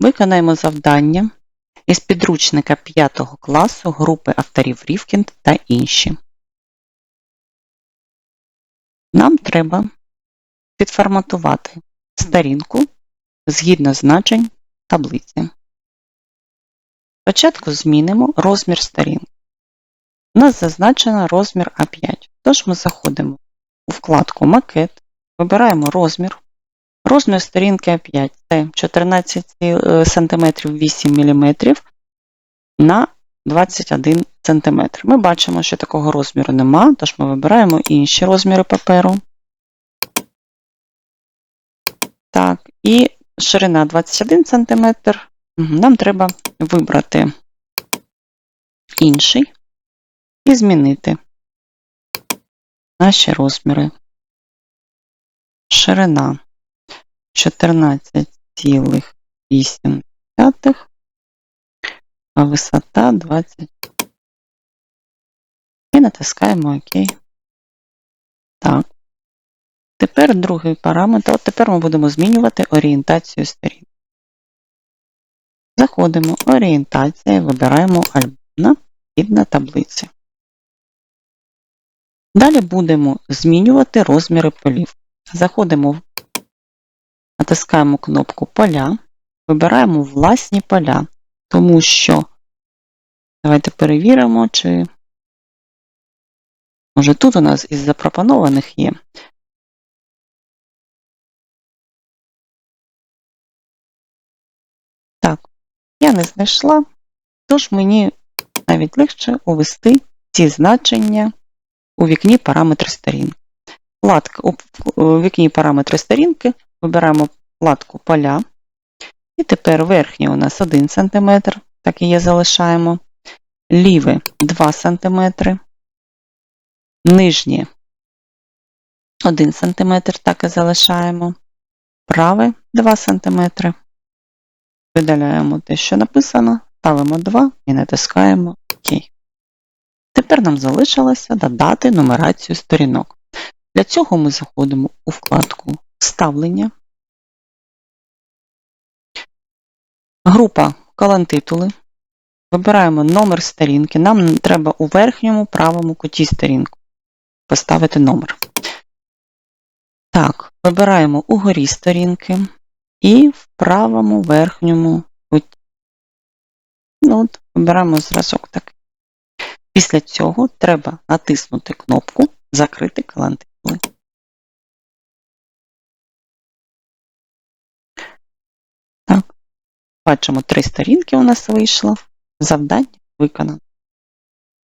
Виконаємо завдання із підручника 5 класу групи авторів Рівкінд та інші. Нам треба підформатувати сторінку згідно значень таблиці. Спочатку змінимо розмір сторінки. У нас зазначено розмір А5. Тож ми заходимо у вкладку Макет, вибираємо розмір. Розмір сторінки А5 це 14 см 8 мм на 21 см. Ми бачимо, що такого розміру нема, тож ми вибираємо інші розміри паперу. Так, і ширина 21 см. Нам треба вибрати інший і змінити наші розміри. Ширина 14,8, а висота 20. І натискаємо ОК. Так. Тепер другий параметр. От тепер ми будемо змінювати орієнтацію сторін. Заходимо орієнтація, вибираємо альбомна на таблиці. Далі будемо змінювати розміри полів. Заходимо, натискаємо кнопку Поля, вибираємо власні поля, тому що давайте перевіримо, чи може тут у нас із запропонованих є. Так, я не знайшла, тож мені навіть легше увести ці значення у вікні параметри сторінки. Вкладка, у вікні параметри сторінки вибираємо вкладку поля. І тепер верхній у нас 1 см, так і є, залишаємо. Ліве 2 см. Нижнє 1 см, так і залишаємо. Праве 2 см. Видаляємо те, що написано, ставимо 2 і натискаємо ОК. Тепер нам залишилося додати нумерацію сторінок. Для цього ми заходимо у вкладку Вставлення, група колонтитули. Вибираємо номер сторінки. Нам треба у верхньому правому куті сторінку поставити номер. Так, вибираємо угорі сторінки і в правому верхньому куті. Ну, от, Вибираємо зразок такий. Після цього треба натиснути кнопку Закрити колонтитули. Бачимо, три сторінки у нас вийшло. Завдання виконано.